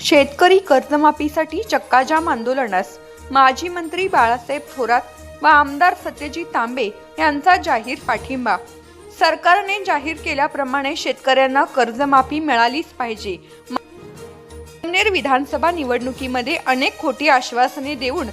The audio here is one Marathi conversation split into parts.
शेतकरी कर्जमाफीसाठी चक्काजाम आंदोलनास. माजी मंत्री बाळासाहेब थोरात व आमदार सत्यजित तांबे यांचा जाहीर पाठिंबा. सरकारने जाहीर केल्याप्रमाणे शेतकऱ्यांना कर्जमाफी मिळालीच पाहिजे. विधानसभा निवडणुकीमध्ये अनेक खोटी आश्वासने देऊन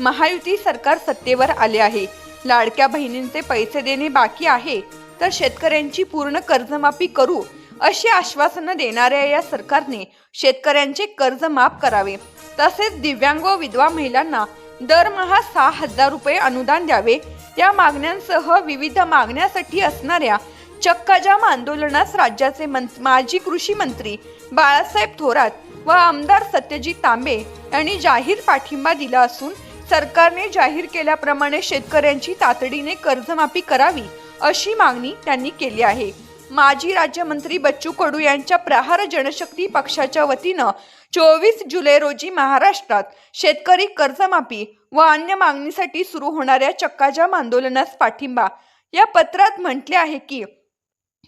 महायुती सरकार सत्तेवर आले आहे. लाडक्या बहिणींचे पैसे देणे बाकी आहे. तर शेतकऱ्यांची पूर्ण कर्जमाफी करू अशी आश्वासनं देणाऱ्या या सरकारने शेतकऱ्यांचे कर्ज माफ करावे. तसेच दिव्यांग व विधवा महिलांना दरमहा सहा हजार रुपये अनुदान द्यावे. या मागण्यांसह विविध मागण्यासाठी असणाऱ्या चक्काजाम आंदोलनास राज्याचे माजी कृषी मंत्री बाळासाहेब थोरात व आमदार सत्यजित तांबे यांनी जाहीर पाठिंबा दिला असून सरकारने जाहीर केल्याप्रमाणे शेतकऱ्यांची तातडीने कर्जमाफी करावी अशी मागणी त्यांनी केली आहे. माजी राज्यमंत्री बच्चू कडू यांच्या प्रहार जनशक्ती पक्षाच्या वतीनं चोवीस जुलै रोजी महाराष्ट्रात शेतकरी कर्जमाफी व अन्य मागणीसाठी सुरू होणाऱ्या चक्काजाम आंदोलनास पाठिंबा. या पत्रात म्हटले आहे की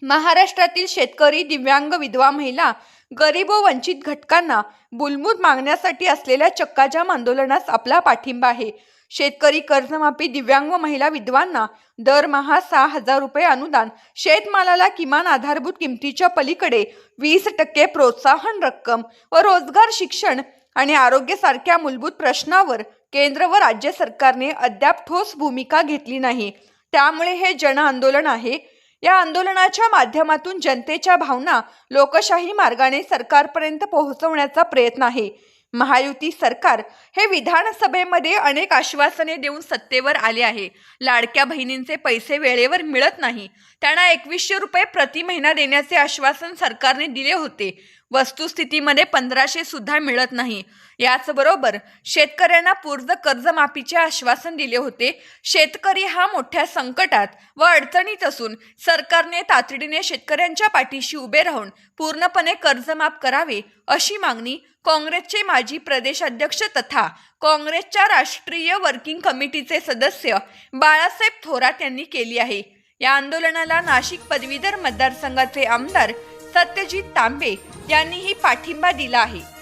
महाराष्ट्रातील शेतकरी दिव्यांग विधवा महिला गरीब व वंचित घटकांना बुलमूत मागण्यासाठी असलेल्या चक्काजाम आंदोलनास आपला पाठिंबा आहे. शेतकरी कर्जमाफी दिव्यांग व महिला विधवांना दरमहा सहा हजार रुपये अनुदान. शेतमालाला किमान आधारभूत किमतीच्या पलीकडे वीस टक्के प्रोत्साहन रक्कम व रोजगार शिक्षण आणि आरोग्यासारख्या मूलभूत प्रश्नावर केंद्र व राज्य सरकारने अद्याप ठोस भूमिका घेतली नाही. त्यामुळे हे जन आंदोलन आहे. या आंदोलनाच्या माध्यमातून जनतेच्या भावना लोकशाही मार्गाने सरकारपर्यंत पोहोचवण्याचा प्रयत्न आहे. महायुती सरकार हे विधानसभेमध्ये अनेक आश्वासने देऊन सत्तेवर आले आहे. लाडक्या बहिणींचे पैसे वेळेवर मिळत नाही. त्यांना एकवीसशे रुपये प्रति महिना देण्याचे आश्वासन सरकारने दिले होते. वस्तुस्थितीमध्ये पंधराशे सुद्धा मिळत नाही. याचबरोबर शेतकऱ्यांना पूर्ण कर्जमाफीचे आश्वासन दिले होते. शेतकरी हा मोठ्या संकटात व अडचणीत असून सरकारने तातडीने शेतकऱ्यांच्या पाठीशी उभे राहून पूर्णपणे कर्जमाफ करावे अशी मागणी काँग्रेसचे माजी प्रदेशाध्यक्ष तथा काँग्रेसच्या राष्ट्रीय वर्किंग कमिटीचे सदस्य बाळासाहेब थोरात यांनी केली आहे. या आंदोलनाला नाशिक पदवीधर मतदारसंघाचे आमदार सत्यजित तांबे यांनीही पाठिंबा दिला आहे.